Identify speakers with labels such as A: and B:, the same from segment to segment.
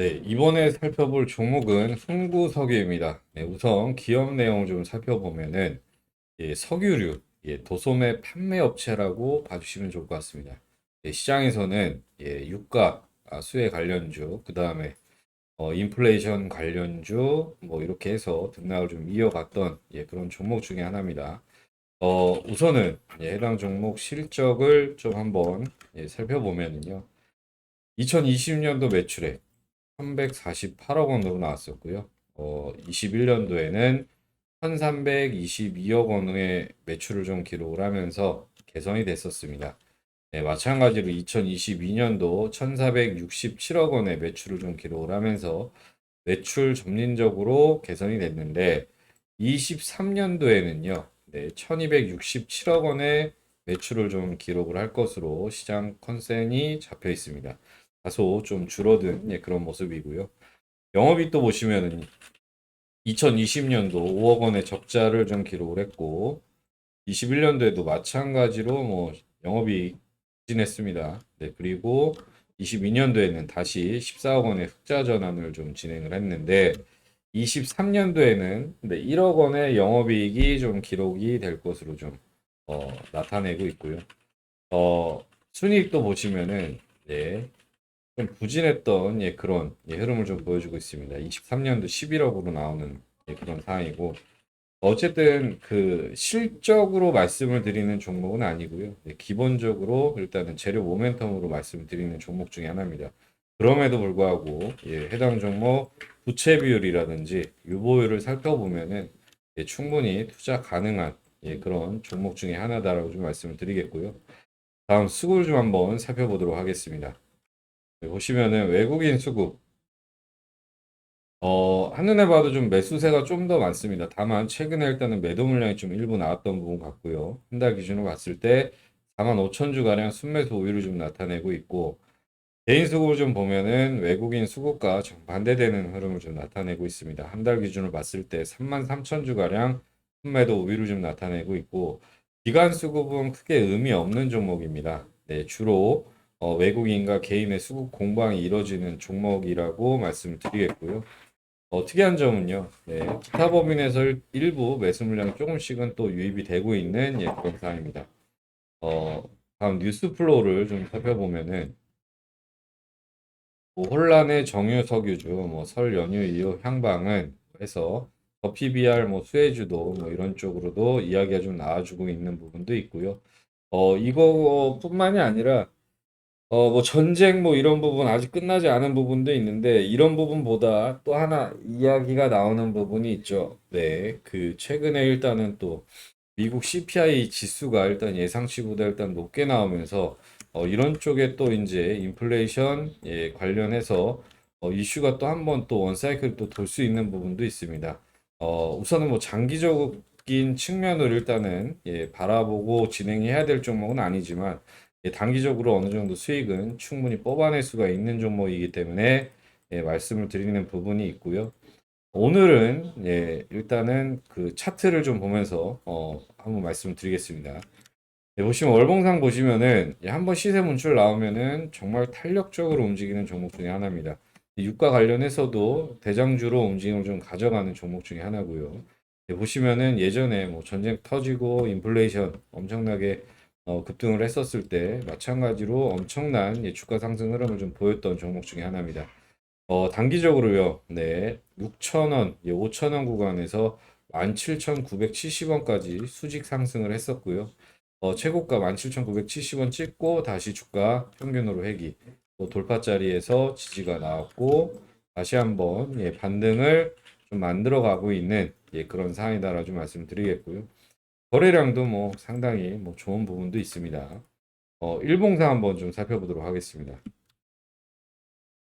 A: 네, 이번에 살펴볼 종목은 흥구석유입니다. 네, 우선 기업 내용을 좀 살펴보면은 예, 석유류, 예, 도소매 판매 업체라고 봐주시면 좋을 것 같습니다. 예, 시장에서는 예, 유가 아, 수혜 관련주, 그 다음에 어, 인플레이션 관련주, 뭐 이렇게 해서 등락을 좀 이어갔던 예, 그런 종목 중에 하나입니다. 어, 우선은 예, 해당 종목 실적을 좀 한번 예, 살펴보면은요. 2020년도 매출액 348억 원으로 나왔었고요. 어, 21년도에는 1322억 원의 매출을 좀 기록을 하면서 개선이 됐었습니다. 네, 마찬가지로 2022년도 1467억 원의 매출을 좀 기록을 하면서 매출 점진적으로 개선이 됐는데 23년도에는요. 네, 1267억 원의 매출을 좀 기록을 할 것으로 시장 컨센이 잡혀 있습니다. 다소 좀 줄어든 예, 그런 모습이고요. 영업이익도 보시면은 2020년도 5억 원의 적자를 좀 기록을 했고 21년도에도 마찬가지로 뭐 영업이익 진했습니다. 네, 그리고 22년도에는 다시 14억 원의 흑자 전환을 좀 진행을 했는데 23년도에는 네, 1억 원의 영업이익이 좀 기록이 될 것으로 좀 어, 나타내고 있고요. 어, 순이익도 보시면은 네, 좀 부진했던 예, 그런 예, 흐름을 좀 보여주고 있습니다. 23년도 11억으로 나오는 예, 그런 상황이고 어쨌든 그 실적으로 말씀을 드리는 종목은 아니고요. 예, 기본적으로 일단은 재료 모멘텀으로 말씀드리는 종목 중에 하나입니다. 그럼에도 불구하고 예, 해당 종목 부채 비율이라든지 유보율을 살펴보면은 예, 충분히 투자 가능한 예, 그런 종목 중에 하나다라고 좀 말씀을 드리겠고요. 다음 수급을 좀 한번 살펴보도록 하겠습니다. 네, 보시면은 외국인 수급 어, 한눈에 봐도 좀 매수세가 좀 더 많습니다. 다만 최근에 일단은 매도 물량이 좀 일부 나왔던 부분 같고요. 한 달 기준으로 봤을 때 4만 5천 주 가량 순매수 우위를 좀 나타내고 있고 개인 수급을 좀 보면은 외국인 수급과 정반대되는 흐름을 좀 나타내고 있습니다. 한 달 기준으로 봤을 때 3만 3천 주 가량 순매도 우위를 좀 나타내고 있고 기관 수급은 크게 의미 없는 종목입니다. 네, 주로 어, 외국인과 개인의 수급 공방이 이루어지는 종목이라고 말씀드리겠고요. 어, 특이한 점은요, 네, 기타 법인에서 일- 일부 매수 물량이 조금씩은 또 유입이 되고 있는 예, 그런 상황입니다. 어, 다음 뉴스 플로우를 좀 살펴보면은 뭐 혼란의 정유 석유주, 뭐 설 연휴 이후 향방은 해서 더 PBR, 뭐 수혜주도 뭐 이런 쪽으로도 이야기가 좀 나와주고 있는 부분도 있고요. 어, 이거뿐만이 아니라 어, 뭐 전쟁 뭐 이런 부분 아직 끝나지 않은 부분도 있는데 이런 부분보다 또 하나 이야기가 나오는 부분이 있죠. 네, 그 최근에 일단은 또 미국 CPI 지수가 일단 예상치보다 일단 높게 나오면서 어, 이런 쪽에 또 이제 인플레이션 예, 관련해서 어, 이슈가 또 한 번 또 원사이클 또 돌 수 있는 부분도 있습니다. 어, 우선은 뭐 장기적인 측면으로 일단은 예, 바라보고 진행해야 될 종목은 아니지만 예, 단기적으로 어느 정도 수익은 충분히 뽑아낼 수가 있는 종목이기 때문에 예, 말씀을 드리는 부분이 있고요. 오늘은 예, 일단은 그 차트를 좀 보면서 어, 한번 말씀을 드리겠습니다. 예, 보시면 월봉상 보시면은 예, 한번 시세 문출 나오면은 정말 탄력적으로 움직이는 종목 중에 하나입니다. 이 유가 관련해서도 대장주로 움직임을 좀 가져가는 종목 중에 하나고요. 예, 보시면은 예전에 뭐 전쟁 터지고 인플레이션 엄청나게 어, 급등을 했었을 때 마찬가지로 엄청난 예, 주가 상승 흐름을 좀 보였던 종목 중에 하나입니다. 어, 단기적으로요. 네. 6,000원, 예, 5,000원 구간에서 17,970원까지 수직 상승을 했었고요. 어, 최고가 17,970원 찍고 다시 주가 평균으로 회귀. 또 돌파 자리에서 지지가 나왔고 다시 한번 예, 반등을 좀 만들어 가고 있는 예, 그런 상황이다라고 좀 말씀드리겠고요. 거래량도 뭐 상당히 뭐 좋은 부분도 있습니다. 어, 일봉상 한번 좀 살펴보도록 하겠습니다.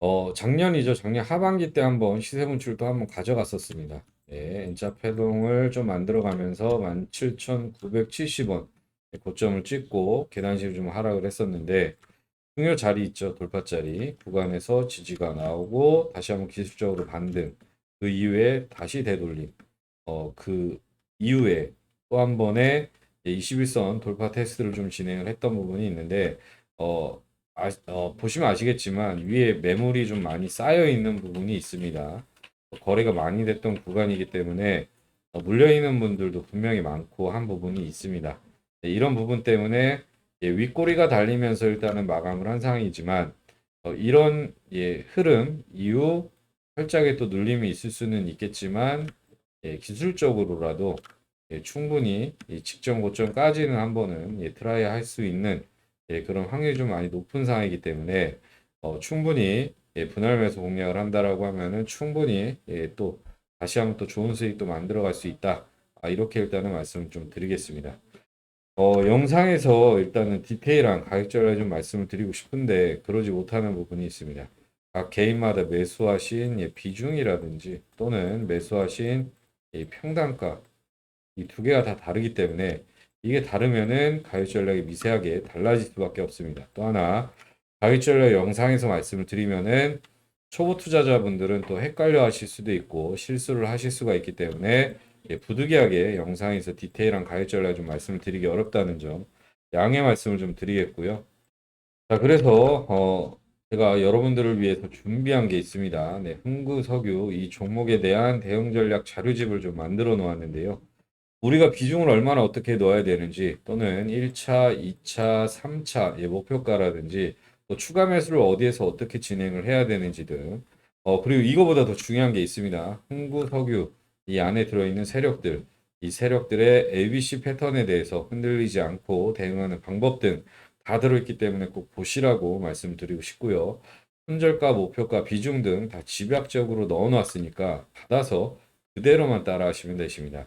A: 어, 작년이죠. 작년 하반기 때 한번 시세 분출도 한번 가져갔었습니다. 예, N자 패동을 좀 만들어 가면서 17,970원 고점을 찍고 계단식을 좀 하락을 했었는데 중요 자리 있죠. 돌파 자리 구간에서 지지가 나오고 다시 한번 기술적으로 반등 그 이후에 다시 되돌림 어, 그 이후에 또 한 번의 21선 돌파 테스트를 좀 진행을 했던 부분이 있는데 어, 아, 어, 보시면 아시겠지만 위에 매물이 좀 많이 쌓여 있는 부분이 있습니다. 거래가 많이 됐던 구간이기 때문에 어, 물려 있는 분들도 분명히 많고 한 부분이 있습니다. 네, 이런 부분 때문에 예, 윗꼬리가 달리면서 일단은 마감을 한 상황이지만 어, 이런 예, 흐름 이후 살짝의 또 눌림이 있을 수는 있겠지만 예, 기술적으로라도 예, 충분히 이 직전 고점까지는 한 번은 예, 트라이 할 수 있는 예, 그런 확률이 좀 많이 높은 상황이기 때문에 어, 충분히 예, 분할 매수 공략을 한다라고 하면은 충분히 예, 또 다시 한번 또 좋은 수익도 만들어 갈 수 있다. 아, 이렇게 일단은 말씀을 좀 드리겠습니다. 어, 영상에서 일단은 디테일한 가격 전략 좀 말씀을 드리고 싶은데 그러지 못하는 부분이 있습니다. 각 개인마다 매수하신 예, 비중이라든지 또는 매수하신 이 평단가 이 두 개가 다 다르기 때문에 이게 다르면은 가격 전략이 미세하게 달라질 수밖에 없습니다. 또 하나 가격 전략 영상에서 말씀을 드리면은 초보 투자자분들은 또 헷갈려 하실 수도 있고 실수를 하실 수가 있기 때문에 예, 부득이하게 영상에서 디테일한 가격 전략 좀 말씀을 드리기 어렵다는 점 양해 말씀을 좀 드리겠고요. 자, 그래서 어, 제가 여러분들을 위해서 준비한 게 있습니다. 네, 흥구 석유 이 종목에 대한 대응 전략 자료집을 좀 만들어 놓았는데요. 우리가 비중을 얼마나 어떻게 넣어야 되는지 또는 1차, 2차, 3차 예, 목표가라든지 또 추가 매수를 어디에서 어떻게 진행을 해야 되는지 등 어, 그리고 이거보다 더 중요한 게 있습니다. 흥구 석유 이 안에 들어있는 세력들 이 세력들의 ABC 패턴에 대해서 흔들리지 않고 대응하는 방법 등 다 들어있기 때문에 꼭 보시라고 말씀드리고 싶고요. 손절가, 목표가, 비중 등 다 집약적으로 넣어놨으니까 받아서 그대로만 따라 하시면 되십니다.